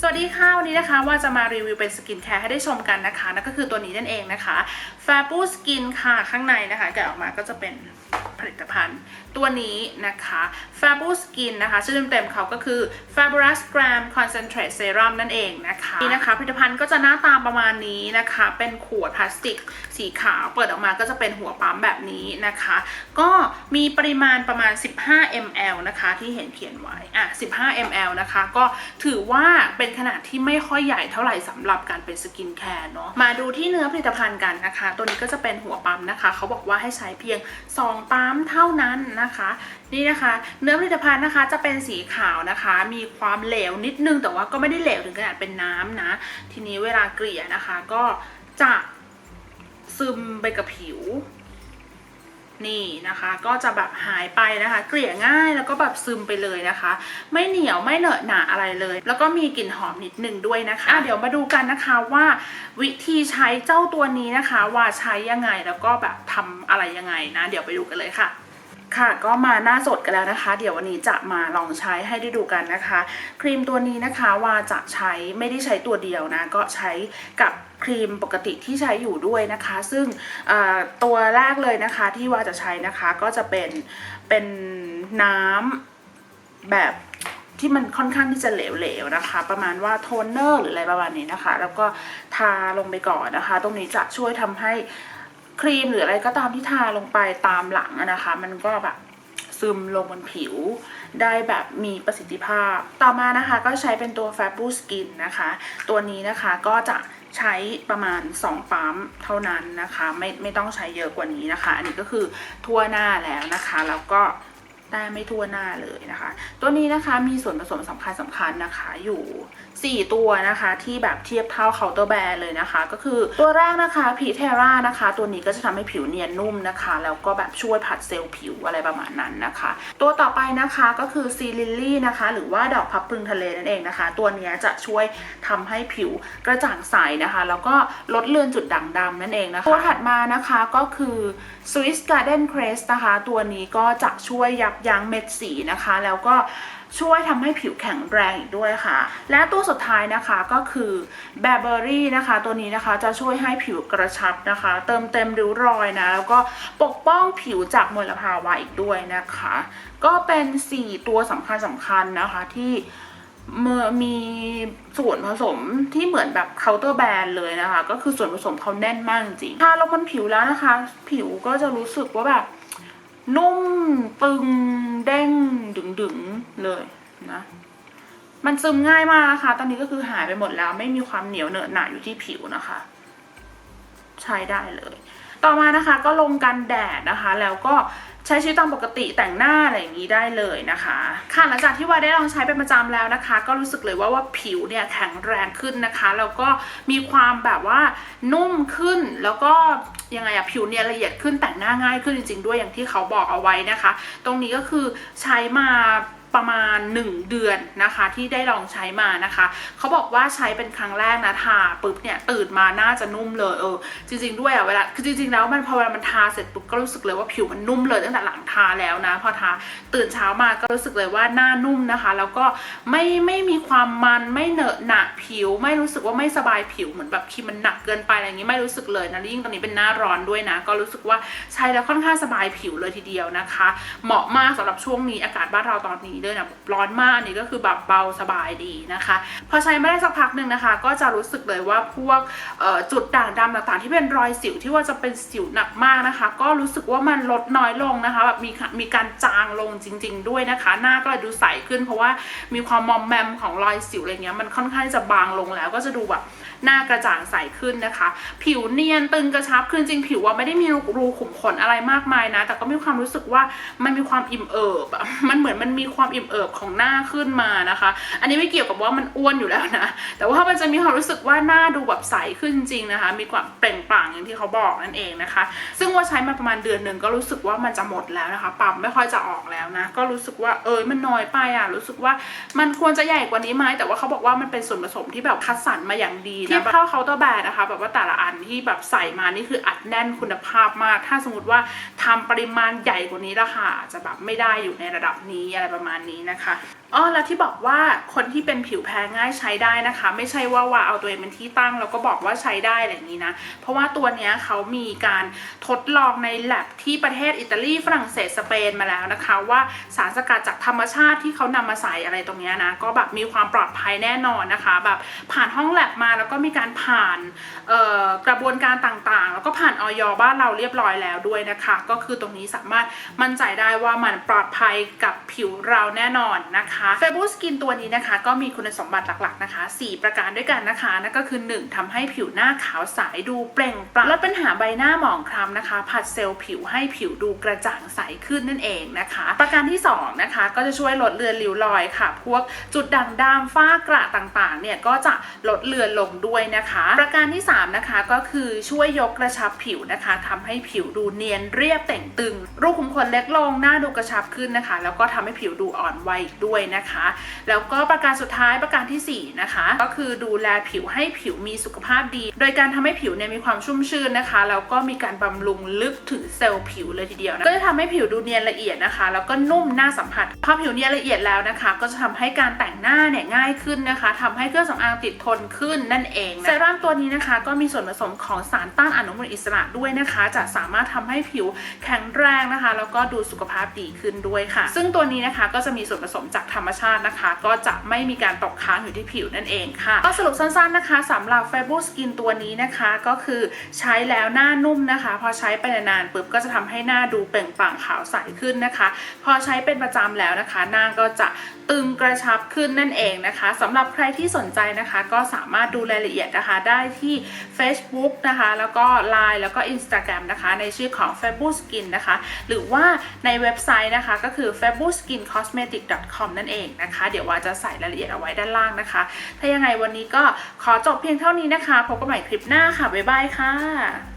สวัสดีค่ะวันนี้นะคะว่าจะมารีวิวเป็นสกินแคร์ให้ได้ชมกันนะคะนั่นก็คือตัวนี้นั่นเองนะคะ f a b u Skin ค่ะข้างในนะคะแกะออกมาก็จะเป็น ผลิตภัณฑ์ ตัวนี้นะคะ f a b u Skin นะคะ ชื่อเต็มๆเขาก็คือ Fabulous Gram Concentrate Serum นั่นเองนะคะนี่นะคะผลิตภัณฑ์ก็จะหน้าตาประมาณนี้นะคะ เป็นขวดพลาสติกสีขาว เปิดออกมาก็จะเป็นหัวปั๊มแบบนี้นะคะ ก็มีปริมาณประมาณ 15 ml นะคะที่เห็นเขียนไว้อะ15 ml นะคะ ก็ถือว่าเป็นขนาดที่ไม่ค่อยใหญ่เท่าไหร่สำหรับการเป็นสกินแคร์เนาะมาดูที่เนื้อผลิตภัณฑ์กันนะคะ ตัวนี้ก็จะเป็นหัวปั๊มนะคะ เขาบอกว่าให้ใช้เพียง 2 ปั๊มเท่านั้นนะคะนี่นะคะ เนื้อผลิตภัณฑ์นะคะจะเป็นสีขาวนะคะ มีความเหลวนิดนึงแต่ว่าก็ไม่ได้เหลวถึงขนาดเป็นน้ำนะ ทีนี้เวลาเกลี่ยนะคะก็จะซึมไปกับผิว นี่นะคะก็จะแบบหายไปนะคะ เกลี่ยง่ายแล้วก็แบบซึมไปเลยนะคะ ไม่เหนียวไม่เหนอะหนะอะไรเลย แล้วก็มีกลิ่นหอมนิดนึงด้วยนะคะะเดี๋ยวมาดูกันนะคะว่า วิธีใช้เจ้าตัวนี้นะคะ ว่าใช้ยังไงแล้วก็แบบทำอะไรยังไงนะ เดี๋ยวไปดูกันเลยค่ะ ค่ะก็มาหน้าสดกันแล้วนะคะ เดี๋ยววันนี้จะมาลองใช้ให้ได้ดูกันนะคะ ครีมตัวนี้นะคะว่าจะใช้ไม่ได้ใช้ตัวเดียวนะ ก็ใช้กับครีมปกติที่ใช้อยู่ด้วยนะคะ ซึ่งตัวแรกเลยนะคะที่ว่าจะใช้นะคะก็จะเป็นเป็นน้ำแบบที่มันค่อนข้างที่จะเหลวๆนะคะ ประมาณว่าโทนเนอร์หรืออะไรประมาณนี้นะคะ แล้วก็ทาลงไปก่อนนะคะ ตรงนี้จะช่วยทำให้ ครีมหรืออะไรก็ตามที่ทาลงไปตามหลังนะคะ มันก็แบบซึมลงบนผิว ได้แบบมีประสิทธิภาพ ต่อมานะคะก็ใช้เป็นตัว f a b u Skin นะคะ ตัวนี้นะคะก็จะใช้ประมาณ 2 ปั๊มเท่านั้นนะคะ ไม่ไม่ต้องใช้เยอะกว่านี้นะคะ อันนี้ก็คือทั่วหน้าแล้วนะคะ แล้วก็ ได้ไม่ทั่วหน้าเลยนะคะ ตัวนี้นะคะมีส่วนผสมสำคัญสำคัญนะคะ อยู่ 4 ตัวนะคะที่แบบเทียบเท่าเคาน์เตอร์แบร์เลยนะคะ ก็คือตัวแรกนะคะพีเทรานะคะ ตัวนี้ก็จะทำให้ผิวเนียนนุ่มนะคะ แล้วก็แบบช่วยผัดเซลล์ผิวอะไรประมาณนั้นนะคะ ตัวต่อไปนะคะก็คือซีลิลลี่นะคะ หรือว่าดอกพับพึงทะเลนั่นเองนะคะ ตัวนี้จะช่วยทำให้ผิวกระจ่างใสนะคะ แล้วก็ลดเลือนจุดด่างดำนั่นเองนะคะตัวถัดมานะคะก็คือ Swiss Garden Crest นะคะ ตัวนี้ก็จะช่วยยับยั้งเม็ดสีนะคะ แล้วก็ช่วยทำให้ผิวแข็งแรงอีกด้วยค่ะ และตัวสุดท้ายนะคะก็คือ b a r b e r y นะคะ ตัวนี้นะคะจะช่วยให้ผิวกระชับนะคะ เติมเต็มริ้วรอยนะ แล้วก็ปกป้องผิวจากมลภาวะอีกด้วยนะคะ ก็เป็น 4 ตัวสำคัญสำคัญนะคะที่เมื่อมีส่วนผสมที่เหมือนแบบเคาน์เตอร์แบรนด์เลยนะคะ ก็คือส่วนผสมเขาแน่นมากจริงทาลงบนผิวแล้วนะคะ ผิวก็จะรู้สึกว่าแบบ นุ่มตึงเด้งดึงดึงเลยนะ มันซึมง่ายมากนะคะ ตอนนี้ก็คือหายไปหมดแล้ว ไม่มีความเหนียวเหนอะหนะอยู่ที่ผิวนะคะ ใช้ได้เลย ต่อมานะคะก็ลงกันแดดนะคะ แล้วก็ใช้ชีวิตตามปกติแต่งหน้าอะไรอย่างนี้ได้เลยนะคะ ค่ะหลังจากที่ว่าได้ลองใช้เป็นประจำแล้วนะคะ ก็รู้สึกเลยว่าว่าผิวเนี่ยแข็งแรงขึ้นนะคะแล้วก็มีความแบบว่านุ่มขึ้นแล้วก็ยังไงอะผิวเนี่ยละเอียดขึ้นแต่งหน้าง่ายขึ้นจริง ๆ ด้วยอย่างที่เขาบอกเอาไว้นะคะ ตรงนี้ก็คือใช้มา ประมาณ 1 เดือนนะคะ ที่ได้ลองใช้มานะคะเขาบอกว่าใช้เป็นครั้งแรกนะทาปุ๊บเนี่ยตื่นมาน่าจะนุ่มเลยเออจริง ๆด้วยอะเวลาคือจริงๆแล้วมันพอเวลามันทาเสร็จปุ๊บก็รู้สึกเลยว่าผิวมันนุ่มเลยตั้งแต่หลังทาแล้วนะพอทาตื่นเช้ามาก็รู้สึกเลยว่าหน้านุ่มนะคะ แล้วก็ไม่ไม่มีความมันไม่เหนอะหนะผิว ไม่รู้สึกว่าไม่สบายผิวเหมือนแบบครีมมันหนักเกินไปอะไรอย่างนี้ไม่รู้สึกเลยนะยิ่งตอนนี้เป็นหน้าร้อนด้วยนะ ก็รู้สึกว่าใช้แล้วค่อนข้างสบายผิวเลยทีเดียวนะคะ เหมาะมากสำหรับช่วงนี้อากาศบ้านเราตอนนี้ด้วยนร้อนมากนนี้ก็คือแบบเบาสบายดีนะคะ พอใช้ไม่ได้สักพักหนึ่งนะคะ ก็จะรู้สึกเลยว่าพวกจุดด่างดำต่างๆ ที่เป็นรอยสิวที่ว่าจะเป็นสิวหนักมากนะคะ ก็รู้สึกว่ามันลดน้อยลงนะคะแบบมีมีการจางลงจริง ๆ ด้วยนะคะ หน้าก็เลยดูใสขึ้น เพราะว่ามีความมอมแมมของรอยสิวอะไรเงี้ยมันค่อนข้างจะบางลงแล้วก็จะดูแบบหน้ากระจ่างใสขึ้นนะคะ ผิวเนียนตึงกระชับคือจริงผิวว่าไม่ได้มีรูขุมขนอะไรมากมายนะ แต่ก็มีความรู้สึกว่ามันมีความอิ่มเอิบอะมันเหมือนมันมีความอิ่มเอิบของหน้าขึ้นมานะคะ อันนี้ไม่เกี่ยวกับว่ามันอ้วนอยู่แล้วนะ แต่ว่ามันจะมีความรู้สึกว่าหน้าดูแบบใสขึ้นจริงๆนะคะ มีความเปล่งปลั่งอย่างที่เขาบอกนั่นเองนะคะ ซึ่งว่าใช้มาประมาณเดือนหนึ่งก็รู้สึกว่ามันจะหมดแล้วนะคะ ปั๊มไม่ค่อยจะออกแล้วนะ ก็รู้สึกว่าเอยมันน้อยไปอะ รู้สึกว่ามันควรจะใหญ่กว่านี้ไหมแต่ว่าเขาบอกว่ามันเป็นส่วนผสมที่แบบคัดสรรมาอย่างดีนะเข้าเคาน์เตอร์แบรนด์นะคะ แบบว่าแต่ละอันที่แบบใส่มานี่คืออัดแน่นคุณภาพมาก ถ้าสมมติว่าทำปริมาณใหญ่กว่านี้ราคาจะแบบไม่ได้อยู่ในระดับนี้อะไรประมาณณนี้นะคะอ๋อแล้วที่บอกว่าคนที่เป็นผิวแพ้ง่ายใช้ได้นะคะ ไม่ใช่ว่าว่าเอาตัวเองเป็นที่ตั้งแล้วก็บอกว่าใช้ได้อะไรนี้นะ เพราะว่าตัวเนี้ยเขามีการทดลองในแลบที่ประเทศอิตาลีฝรั่งเศสสเปนมาแล้วนะคะ ว่าสารสกัดจากธรรมชาติที่เขานำมาใส่อะไรตรงเนี้ยนะ ก็แบบมีความปลอดภัยแน่นอนนะคะ แบบผ่านห้องแลบมาแล้วก็มีการผ่านกระบวนการต่างๆ แล้วก็ผ่านออยบ้านเราเรียบร้อยแล้วด้วยนะคะ ก็คือตรงนี้สามารถมั่นใจได้ว่ามันปลอดภัยกับผิวเราแน่นอนนะคะเฟบูสกินตัวนี้นะคะ ก็มีคุณสมบัติหลักๆนะคะ 4 ประการด้วยกันนะคะนั่นก็คือ 1ทำให้ผิวหน้าขาวใสดูเปล่งปลั่งลดปัญหาใบหน้าหมองคล้ำนะคะ ผัดเซลล์ผิวให้ผิวดูกระจ่างใสขึ้นนั่นเองนะคะ ประการที่ 2 นะคะ ก็จะช่วยลดเลือนริ้วรอยค่ะ พวกจุดด่างดำฝ้ากระต่างๆ เนี่ยก็จะลดเลือนลงด้วยนะคะ ประการที่ 3 นะคะก็คือช่วยยกกระชับผิวนะคะทำให้ผิวดูเนียนเรียบแต่งตึง รูขุมขนเล็กลงหน้าดูกระชับขึ้นนะคะ แล้วก็ทำให้ผิวดูอ่อนวัยอีกด้วยนะคะ แล้วก็ประการสุดท้ายประการทีสี่4นะคะก็คือดูแลผิวให้ผิวมีสุขภาพดี โดยการทำให้ผิวเนี่ยมีความชุ่มชื่นนะคะแล้วก็มีการบำรุงลึกถึงเซลล์ผิวเลยทีเดียวนะก็จะทำให้ผิวดูเนียนละเอียดนะคะ แล้วก็นุ่มน่าสัมผัสพอผิวเนียนละเอียดแล้วนะคะ ก็จะทำให้การแต่งหน้าเนี่ยง่ายขึ้นนะคะทำให้เครื่องสำอางติดทนขึ้นนั่นเองนะเซรั่มตัวนี้นะคะ ก็มีส่วนผสมของสารต้านอนุมูลอิสระด้วยนะคะ จะสามารถทำให้ผิวแข็งแรงนะคะ แล้วก็ดูสุขภาพดีขึ้นด้วยค่ะ ซึ่งตัวนี้นะคะก็จะมีส่วนผสมจากธรรมชาตินะคะ ก็จะไม่มีการตกค้างอยู่ที่ผิวนั่นเองค่ะก็สรุปสั้นๆนะคะสำหรับ f a b u Skin ตัวนี้นะคะก็คือใช้แล้วหน้านุ่มนะคะ พอใช้ไปนานๆปุ๊บก็จะทำให้หน้าดูเปล่งปลั่งขาวใสขึ้นนะคะ พอใช้เป็นประจำแล้วนะคะ หน้าก็จะตึงกระชับขึ้นนั่นเองนะคะสำหรับใครที่สนใจนะคะ ก็สามารถดูรายละเอียดนะคะได้ที่ Facebook นะคะ แล้วก็ Line แล้วก็ Instagram นะคะ ในชื่อของ f a b u Skin นะคะ หรือว่าในเว็บไซต์นะคะก็คือ f a b u Skin Cosmetic com นั่นเองนะคะ เดี๋ยวว่าจะใส่รายละเอียดเอาไว้ด้านล่างนะคะ ถ้ายังไงวันนี้ก็ขอจบเพียงเท่านี้นะคะ พบกันใหม่คลิปหน้าค่ะ บ๊ายบายค่ะ